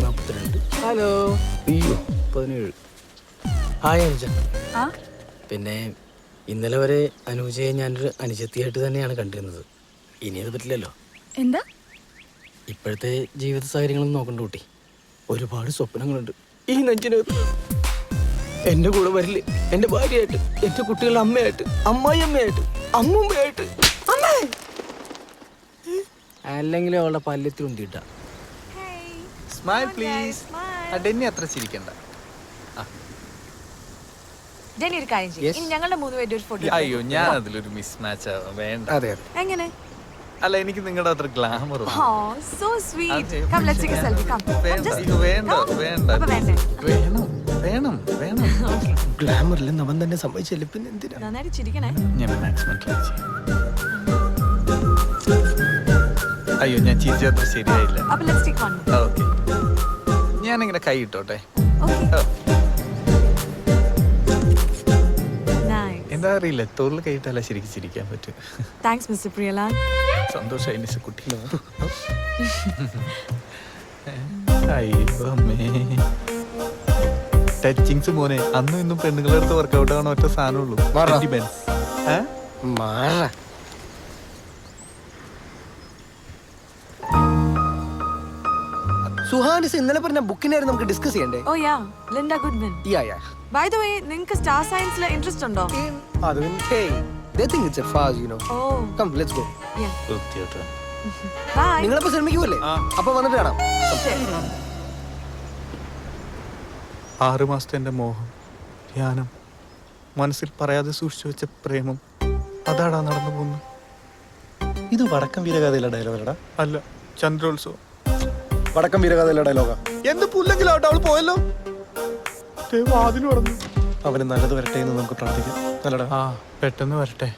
വയസ്സുള്ളൂ പതിനേഴ്. ഹായ് അനുജ. ആ? പിന്നെ ഇന്നലെ വരെ അനുജയെ ഞാനൊരു അനുജത്തിയായിട്ട് തന്നെയാണ് കണ്ടിരുന്നത്. ഇനി അത് പറ്റില്ലല്ലോ. എന്താ? ഇപ്പോഴത്തെ ജീവിത സാഹചര്യങ്ങളും നോക്കണ്ട കുട്ടി. ഒരുപാട് സ്വപ്നങ്ങളുണ്ട്. ഈ നെഞ്ചിനകത്ത്. എന്റെ കൂടെ വരില്ല? എന്റെ ഭാര്യയായിട്ട് എന്റെ കുട്ടികളുടെ അമ്മയായിട്ട് അമ്മായി അമ്മയായിട്ട് അമ്മുമ്മയായിട്ട്. അമ്മേ! അല്ലെങ്കിൽ അവളുടെ പല്ലത്തിൽ ഉന്തിയിട്ട സ്മൈൽ പ്ലീസ് ഡെന്നി അത്ര ചിരിക്കണ്ട. ജെനി ഒരു കാര്യം ചെയ്യും. ഇനി ഞങ്ങളുടെ മൂന്ന് പേരുടെ ഒരു ഫോട്ടോ അയ്യോ ഞാൻ അതിലൊരു മിസ് മാച്ച് വേണ്ട. അതെ അതെ. എങ്ങനെ? അല്ല എനിക്ക് നിങ്ങളുടെ അത്ര ഗ്ലാമർ സോ സ്വീറ്റ് അതെ. Come let's take a selfie come വേണ്ട അയ്യോ, വേണ്ട വേണ്ട. അപ്പൊ വേണ്ടേ? വേണം വേണം വേണം. ഗ്ലാമറിൽ അവൻ തന്നെ സംഭവിച്ചില്ല പിന്നെ എന്തിനാ? നന്നായിട്ട് ചിരിക്കണേ. ഞാൻ മാക്സിമം ട്രൈ ചെയ്യാം. അയ്യോ ഞാൻ ചിരിച്ചത്ര ശരിയായില്ല. അപ്പൊ ലെറ്റ്സ് ടേക്ക് വൺ ഓക്കെ ഞാനിങ്ങനെ കൈ ഇട്ടോട്ടെ. നൈസ് എന്താ അറിയില്ല തോളിൽ കൈ ഇട്ടാലേ ശരിക്കും ചിരിക്കാൻ പറ്റും. താങ്ക്സ് മിസ്റ്റർ പ്രിയലാൽ സന്തോഷമായി മിസ് കുട്ടി അയ്യോ അമ്മേ ടച്ചിങ്സ് മോനെ അന്നും ഇന്നും പെണ്ണുങ്ങളുടെ അടുത്ത് വർക്കൗട്ട് ആണോ ഒറ്റ സാധനമുള്ളൂ. ഏ? മാറ. സുഹാനിസ് ഇന്നലെ പറഞ്ഞ ബുക്കിനായിരുന്നു നമുക്ക് ഡിസ്കസ് ചെയ്യണ്ടേ? ഓ yeah Linda Goodman yeah yeah by the way നിങ്ങൾക്ക് സ്റ്റാർ സയൻസിൽ ഇൻട്രസ്റ്റ് ഉണ്ടോ? അത് hey they think it's a farce you know oh come let's go yeah വൃത്തികെട്ടോ. Bye നിങ്ങളിപ്പോ ശ്രമിക്കുമല്ലേ ആ. അപ്പൊ വന്നിട്ട് കാണാം. ആറ് മാസത്തെ എന്റെ മോഹം ധ്യാനം മനസ്സിൽ പറയാതെ സൂക്ഷിച്ചു വെച്ച പ്രേമം അതാടാ നടന്നു പോകുന്നു ഇത് വടക്കം വീരഗാഥയിലെ ഡയലോഗടാ അല്ല ചന്ദ്രോത്സവം. വടക്കം വീരകഥയിലെ ഡയലോഗാ എന്ത് പുല്ലെങ്കിലാവട്ടെ അവൾ പോയല്ലോ? തുറന്നു അവന് നല്ലത് വരട്ടെ എന്ന് നമുക്ക് പ്രാർത്ഥിക്കാം. നല്ലടാ ആ പെട്ടെന്ന് വരട്ടെ.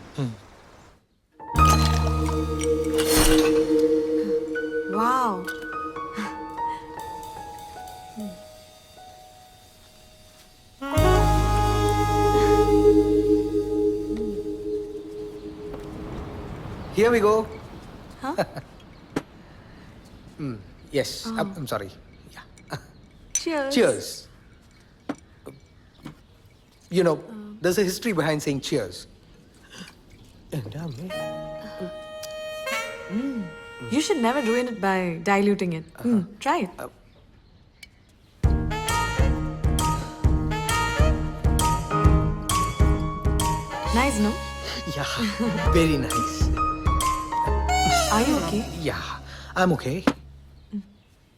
here we go. Huh? mm, yes I'm, I'm sorry yeah Cheers. cheers you know there's a history behind saying cheers എൻ്റെ അമ്മേ You should never ruin it by diluting it. Mm, try it. Nice, no? yeah very nice Are you okay? Yeah, I'm okay.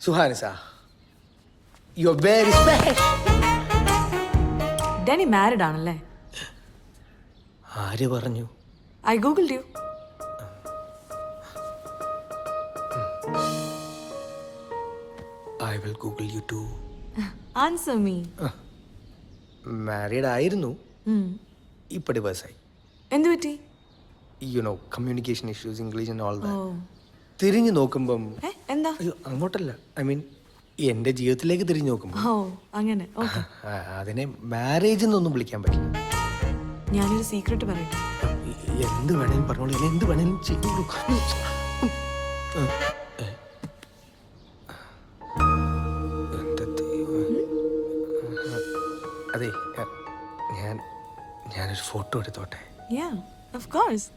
Suhanisa, are very special. Danny married ആണല്ലേ? ആര് പറഞ്ഞു? I googled you I will google you to answer me. Married ആയിരുന്നു. ഇപ്പൊ ഡിവേഴ്സായി എന്ത് പറ്റി you know communication issues English and all oh. തിരിഞ്ഞു നോക്കുമ്പം ഏ എന്താ? അയ്യോ അങ്ങോട്ടല്ല. ഐ മീൻ എന്റെ ജീവിതത്തിലേക്ക് തിരിഞ്ഞു നോക്കുമ്പോ. ഓ അങ്ങനെ. ഓക്കെ. ആ, അതിനെ മാരേജ് എന്നൊന്നും വിളിക്കാൻ പറ്റില്ല. ഞാനൊരു സീക്രട്ട് പറയട്ടെ? എന്ത് വേണേലും പറഞ്ഞോളൂ. എന്നെ എന്ത് വേണേലും ചെയ്തോളൂ. ദൈവമേ. അതെ ഞാൻ- ഞാൻ ഞാനൊരു ഫോട്ടോ എടുത്തോട്ടെ? Yeah of course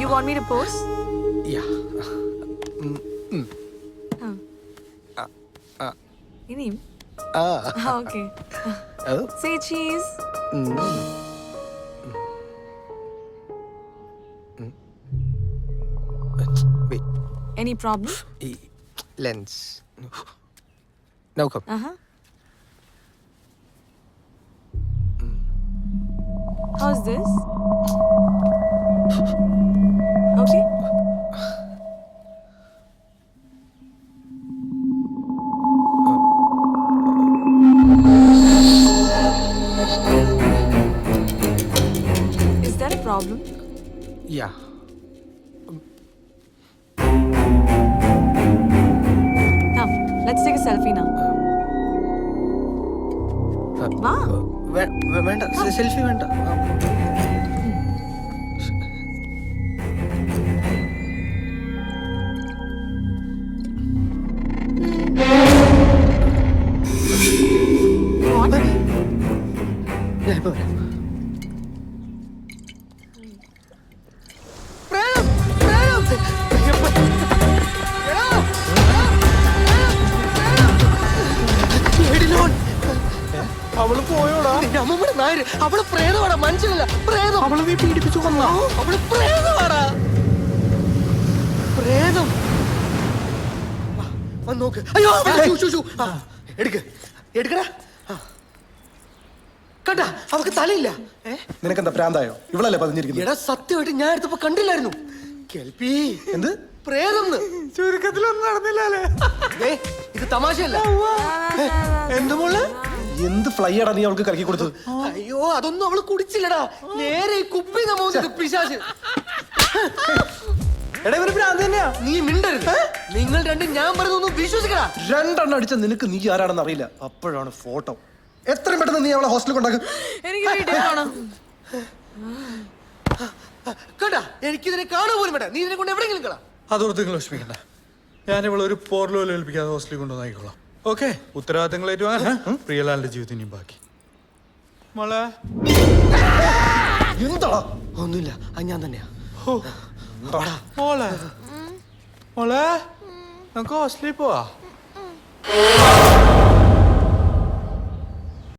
you want me to pose? Yeah Oh. ഇനിയും ആ ഓക്കെ അത് സേ ചീസ് ഉം. Wait, എനി പ്രോബ്ലം ഈ lens now come Uh huh. How's this? Come, let's take a selfie now. വാ വേണ്ട സെൽഫി വേണ്ട ഞാൻ ഇപ്പൊ വരാം അവൾ പോയോടാ. അമ്മമ്മയുടെ നായര്. അവൾ പ്രേതമാടാ മനുഷ്യനല്ല പ്രേതം. അവൾ നീ പീഡിപ്പിച്ചു കൊന്നാ. അവൾ പ്രേതമാടാ പ്രേതം. വന്ന് നോക്ക്. അയ്യോ എടുക്ക ഷൂ, ഷൂ, ഷൂ. ആ, എടുക്ക്. എടുക്കടാ. കണ്ട അവക്ക് തലയില്ല? നിനക്കെന്താ പ്രാന്തായോ? ഇവളല്ലേ പതിഞ്ഞിരിക്കുന്നത്? എടാ സത്യമായിട്ട് ഞാൻ എടുത്തപ്പോ കണ്ടില്ലായിരുന്നു. കേൾപ്പി എന്ത്? പ്രേതം ചുരുക്കത്തിലൊന്നും നടന്നില്ലേ ഇത് തമാശയല്ല. എന്ത് മോൾ? എന്ത് ഫ്ലൈ ആടാ നീ അവൾക്ക് കറക്കി കൊടുത്തത്? അയ്യോ അതൊന്നും അവൾ കുടിച്ചില്ലടാ. നേരെ ഈ കുപ്പി നമ്മ പിശാച്. എടാ ഇവർ ഭ്രാന്ത് തന്നെയാ. നീ മിണ്ടരുത്. നിങ്ങൾ രണ്ടും ഞാൻ പറഞ്ഞൊന്നും വിശ്വസിക്കടാ. രണ്ടെണ്ണം അടിച്ച നിനക്ക് നീ ആരാണെന്ന് അറിയില്ല. അപ്പോഴാണ് ഫോട്ടോ എത്രയും പെട്ടെന്ന് നീ അവളെ ഹോസ്റ്റലിൽ കൊണ്ടാക്കും. എനിക്ക് വീഡിയോ കാണാം. കേട്ടാ എനിക്കിതിനെ കാണാൻ പോലും വേണ്ട. നീ ഇതിനെ കൊണ്ട് എവിടെയെങ്കിലും കളാ. അതോർത്ത് നിങ്ങൾ വിഷമിക്കണ്ട. ഞാൻ ഇവളെ ഒരു പോർലോയിൽ ഏൽപ്പിക്കാതെ ഹോസ്റ്റലിൽ കൊണ്ടുവന്നായിക്കോളാം. ഓക്കെ. ഉത്തരവാദിത്തങ്ങൾ ഏറ്റുവാൻ പ്രിയലാലിന്റെ ജീവിതം ഇനിയും ബാക്കി. മോളെ. എന്താ? ഒന്നുമില്ല. അത് ഞാൻ തന്നെയാ. മോളെ. മോളെ. നമുക്ക് ഹോസ്റ്റലിൽ പോവാ.